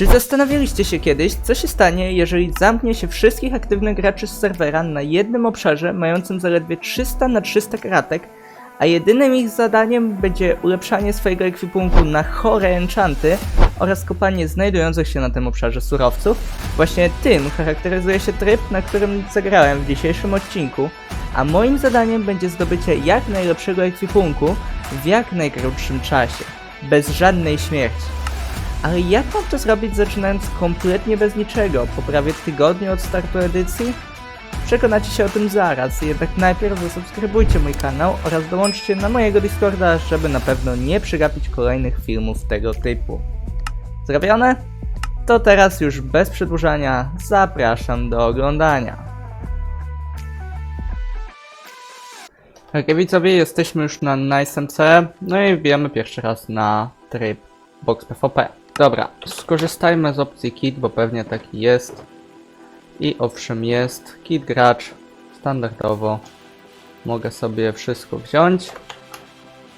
Czy zastanawialiście się kiedyś, co się stanie, jeżeli zamknie się wszystkich aktywnych graczy z serwera na jednym obszarze mającym zaledwie 300 na 300 kratek, a jedynym ich zadaniem będzie ulepszanie swojego ekwipunku na chore enchanty oraz kopanie znajdujących się na tym obszarze surowców? Właśnie tym charakteryzuje się tryb, na którym zagrałem w dzisiejszym odcinku, a moim zadaniem będzie zdobycie jak najlepszego ekwipunku w jak najkrótszym czasie, bez żadnej śmierci. Ale jak mam to zrobić zaczynając kompletnie bez niczego, po prawie tygodniu od startu edycji? Przekonacie się o tym zaraz, jednak najpierw zasubskrybujcie mój kanał oraz dołączcie na mojego Discorda, żeby na pewno nie przegapić kolejnych filmów tego typu. Zrobione? To teraz już bez przedłużania zapraszam do oglądania. Ok, widzowie, jesteśmy już na NiceMC, no i wbijamy pierwszy raz na tryb Box PvP. Dobra, skorzystajmy z opcji kit, bo pewnie taki jest. I owszem jest, kit gracz, standardowo. Mogę sobie wszystko wziąć.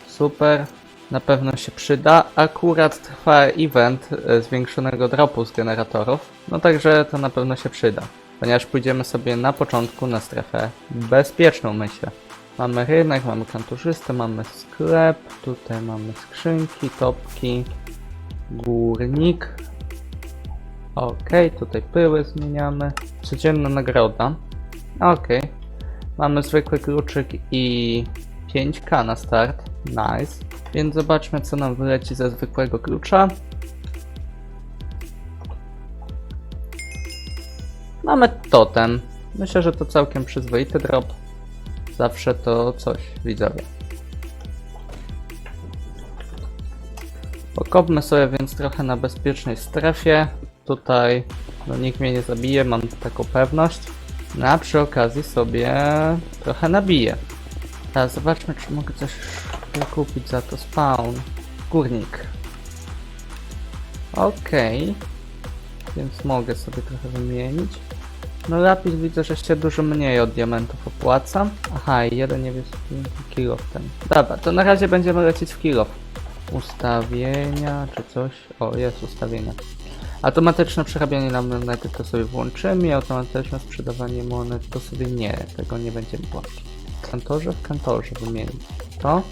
Super, na pewno się przyda. Akurat trwa event e, zwiększonego dropu z generatorów, no także to na pewno się przyda. Ponieważ pójdziemy sobie na początku na strefę bezpieczną, myślę. Mamy rynek, mamy kanturzystę, mamy sklep, tutaj mamy skrzynki, topki, górnik. Ok, tutaj pyły zmieniamy. Codzienna nagroda. Ok. Mamy zwykły kluczyk i 5k na start. Nice. Więc zobaczmy co nam wyleci ze zwykłego klucza. Mamy totem. Myślę, że to całkiem przyzwoity drop. Zawsze to coś, widzowie. Pokopmy sobie więc trochę na bezpiecznej strefie. Tutaj no, nikt mnie nie zabije, mam taką pewność. No a przy okazji sobie trochę nabiję. Teraz zobaczmy, czy mogę coś kupić za to. Spawn. Górnik. Okej. Więc mogę sobie trochę wymienić. No lapis widzę, że się dużo mniej od diamentów opłaca. Aha, i jeden niebieski kill ten. Dobra, to na razie będziemy lecieć w kill Ustawienia czy coś. O, jest ustawienia. Automatyczne przerabianie na monety to sobie włączymy, automatyczne sprzedawanie monet to sobie nie, tego nie będziemy włączyć. W kantorze? W kantorze wymienić to.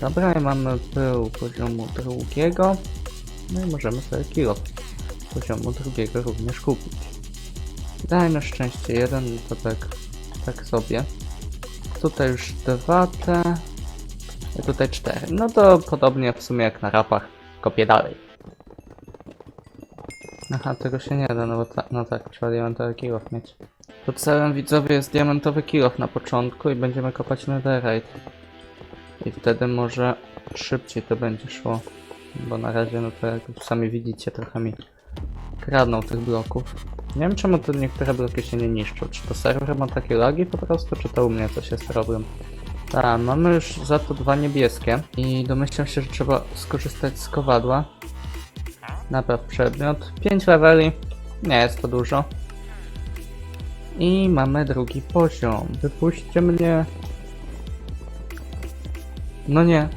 Dobra, i mamy pył poziomu drugiego. No i możemy sobie kilo poziomu drugiego również kupić. Daj na szczęście jeden, to tak, tak sobie. Tutaj już dwa te, tutaj cztery. No to podobnie w sumie jak na rapach. Kopię dalej. Aha, tego się nie da, no bo ta, no tak, trzeba diamentowy kilof mieć. To celem widzowie jest diamentowy kilof na początku i będziemy kopać netherite. I wtedy może szybciej to będzie szło. Bo na razie, no to jak sami widzicie, trochę mi kradną tych bloków. Nie wiem czemu to niektóre bloki się nie niszczą. Czy to serwer ma takie lagi po prostu, czy to u mnie coś jest problem? Tak, mamy już za to dwa niebieskie i domyślam się, że trzeba skorzystać z kowadła. Napraw przedmiot. 5 leveli. Nie jest to dużo. I mamy drugi poziom. Wypuśćcie mnie. No nie.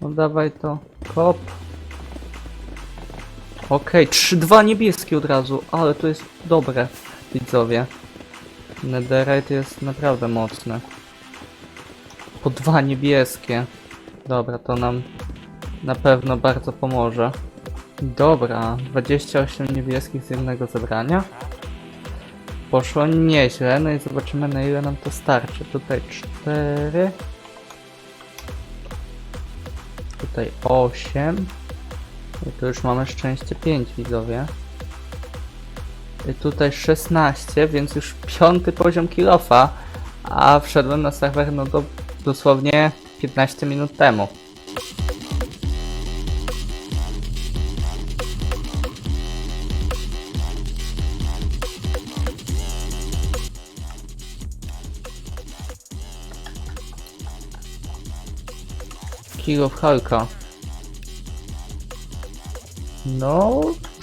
No dawaj to. Kop. Okej, 3-2 niebieskie od razu, ale to jest dobre, widzowie. Netherite jest naprawdę mocny. Po dwa niebieskie. Dobra, to nam na pewno bardzo pomoże. Dobra, 28 niebieskich z jednego zebrania. Poszło nieźle, no i zobaczymy na ile nam to starczy. Tutaj 4. Tutaj 8. I tu już mamy szczęście 5 widzowie. I tutaj 16, więc już piąty poziom kilofa. A wszedłem na serwer no do dosłownie 15 minut temu. Kill of Hulka. No,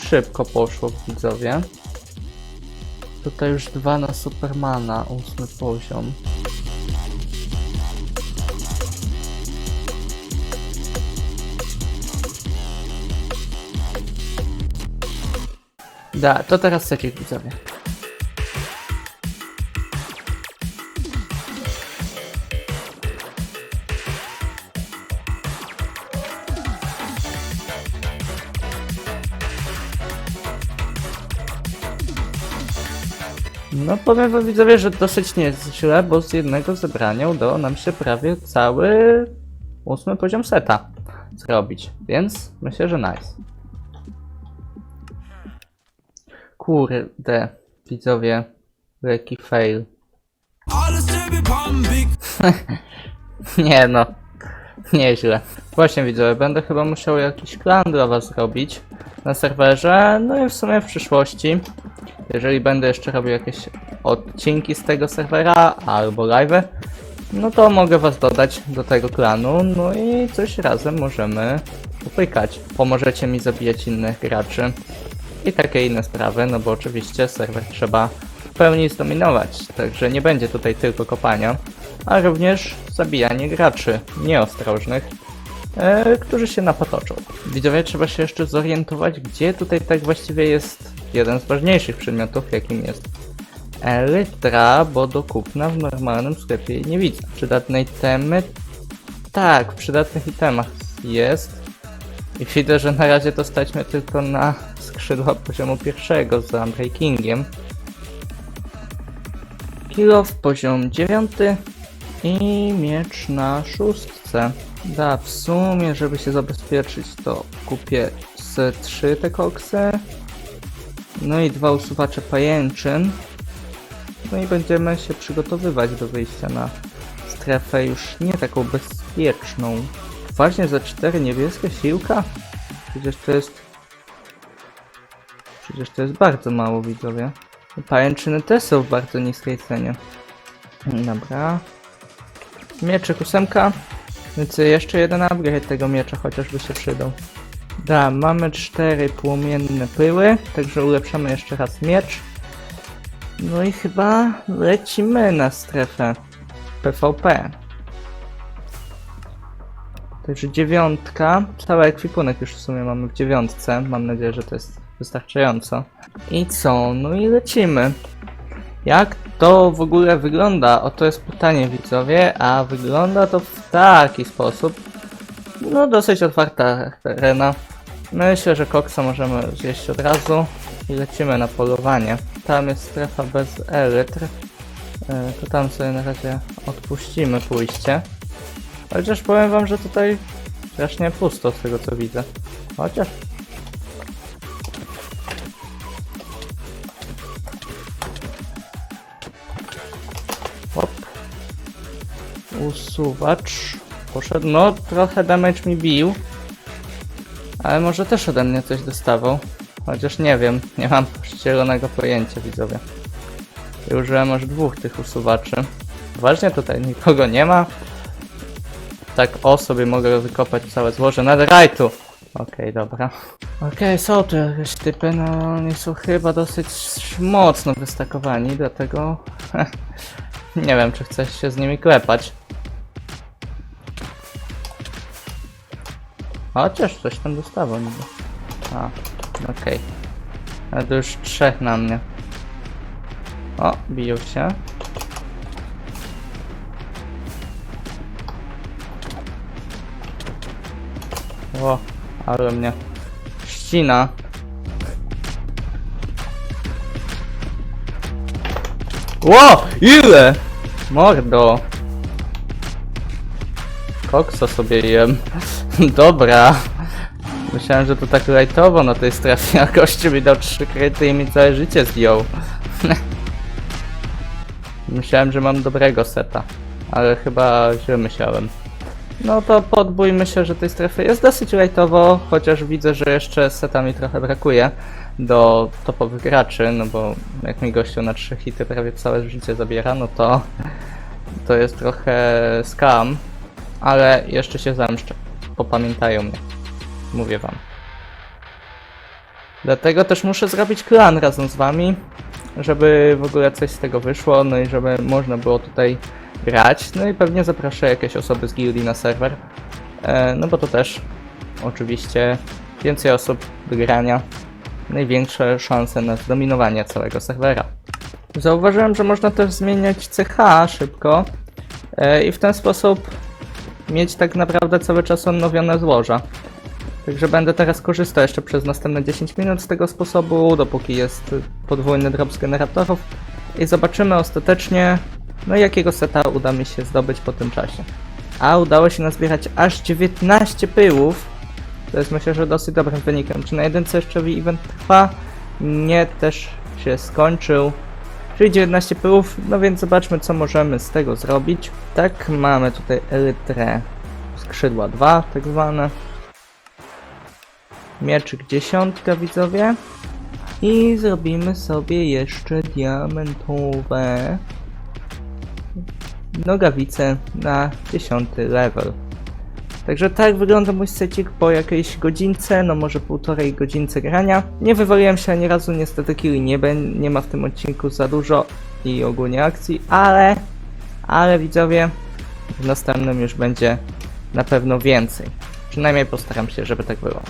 szybko poszło widzowie. Tutaj już dwa na Supermana, ósmy poziom. Da, to teraz secik widzowie. No powiem wam widzowie, że dosyć nie jest źle, bo z jednego zebrania udało nam się prawie cały ósmy poziom seta zrobić, więc myślę, że nice. Kurde, widzowie, lekki fail. Nie no, nieźle. Właśnie widzowie, będę chyba musiał jakiś klan dla was zrobić na serwerze, no i w sumie w przyszłości, jeżeli będę jeszcze robił jakieś odcinki z tego serwera albo live'y, no to mogę was dodać do tego klanu, no i coś razem możemy popykać. Pomożecie mi zabijać innych graczy i takie inne sprawy, no bo oczywiście serwer trzeba w pełni zdominować, także nie będzie tutaj tylko kopania, a również zabijanie graczy nieostrożnych, e, którzy się napatoczą. Widzowie, trzeba się jeszcze zorientować, gdzie tutaj tak właściwie jest jeden z ważniejszych przedmiotów, jakim jest Elytra, bo do kupna w normalnym sklepie nie widzę. Przydatne itemy? Tak, w przydatnych itemach jest. I widzę, że na razie to stać mnie tylko na skrzydła poziomu pierwszego z Unbreakingiem. Kilo w poziom dziewiąty i miecz na szóstce. Da, w sumie, żeby się zabezpieczyć, to kupię z trzy te koksy. No i dwa usuwacze pajęczyn. No i będziemy się przygotowywać do wyjścia na strefę już nie taką bezpieczną. Właśnie za cztery niebieskie siłka? Przecież to jest... Przecież to jest bardzo mało widzowie. Pajęczyny też są w bardzo niskiej cenie. Dobra. Mieczyk ósemka. Więc jeszcze jeden upgrade tego miecza chociażby się przydał. Da, mamy cztery płomienne pyły, także ulepszamy jeszcze raz miecz. No i chyba lecimy na strefę PvP. Także dziewiątka. Cały ekwipunek już w sumie mamy w dziewiątce. Mam nadzieję, że to jest wystarczająco. I co? No i lecimy. Jak to w ogóle wygląda? Oto jest pytanie widzowie, a wygląda to w taki sposób. No dosyć otwarta terena. Myślę, że koksa możemy zjeść od razu i lecimy na polowanie. Tam jest strefa bez elytr. E, To tam sobie na razie odpuścimy pójście. Chociaż powiem wam, że tutaj strasznie pusto z tego co widzę. Chociaż Hop. Usuwacz. Poszedł. No, trochę damage mi bił. Ale może też ode mnie coś dostawał. Chociaż nie wiem, nie mam zielonego pojęcia, widzowie. I Użyłem aż dwóch tych usuwaczy. Ważnie tutaj nikogo nie ma. Tak o sobie mogę wykopać całe złoże netherite'u. Okej, dobra. Okej, są tu jakieś typy, no oni są chyba dosyć mocno wystakowani, dlatego nie wiem, czy chcę się z nimi klepać. Chociaż coś tam dostawał niby. A, okej. Ale to już trzech na mnie. O, biją się. O, ale mnie ścina. Ło! Ile? Mordo. Koksa sobie jem. Dobra. Myślałem, że to tak lightowo na tej strefie, a gościu mi dał trzy kryty i mi całe życie zdjął. Myślałem, że mam dobrego seta, ale chyba źle myślałem. No to podbój myślę, że tej strefy jest dosyć lightowo, chociaż widzę, że jeszcze seta mi trochę brakuje do topowych graczy, no bo jak mi gościu na trzy hity prawie całe życie zabiera, no to to jest trochę scam, ale jeszcze się zemszczę. Popamiętają mnie. Mówię wam. Dlatego też muszę zrobić klan razem z wami, żeby w ogóle coś z tego wyszło, no i żeby można było tutaj grać. No i pewnie zaproszę jakieś osoby z gildii na serwer. E, no bo to też oczywiście więcej osób do grania. największe szanse na zdominowanie całego serwera. Zauważyłem, że można też zmieniać CH szybko e, i w ten sposób mieć tak naprawdę cały czas odnowione złoża. Także będę teraz korzystał jeszcze przez następne 10 minut z tego sposobu, dopóki jest podwójny drop z generatorów i zobaczymy ostatecznie, no jakiego seta uda mi się zdobyć po tym czasie. A udało się nazbierać aż 19 pyłów, to jest myślę, że dosyć dobrym wynikiem. Czy na jedynce jeszcze event trwa? Nie, też się skończył. Czyli 19 pyłów, no więc zobaczmy co możemy z tego zrobić. Tak, mamy tutaj elytrę skrzydła 2, tak zwane. Mieczyk dziesiątka widzowie. I zrobimy sobie jeszcze diamentowe nogawice na 10 level. Także tak wygląda mój secik po jakiejś godzince, no może półtorej godzince grania. Nie wywaliłem się ani razu, niestety killi nie, nie ma w tym odcinku za dużo i ogólnie akcji, ale, ale widzowie, w następnym już będzie na pewno więcej. Przynajmniej postaram się, żeby tak było.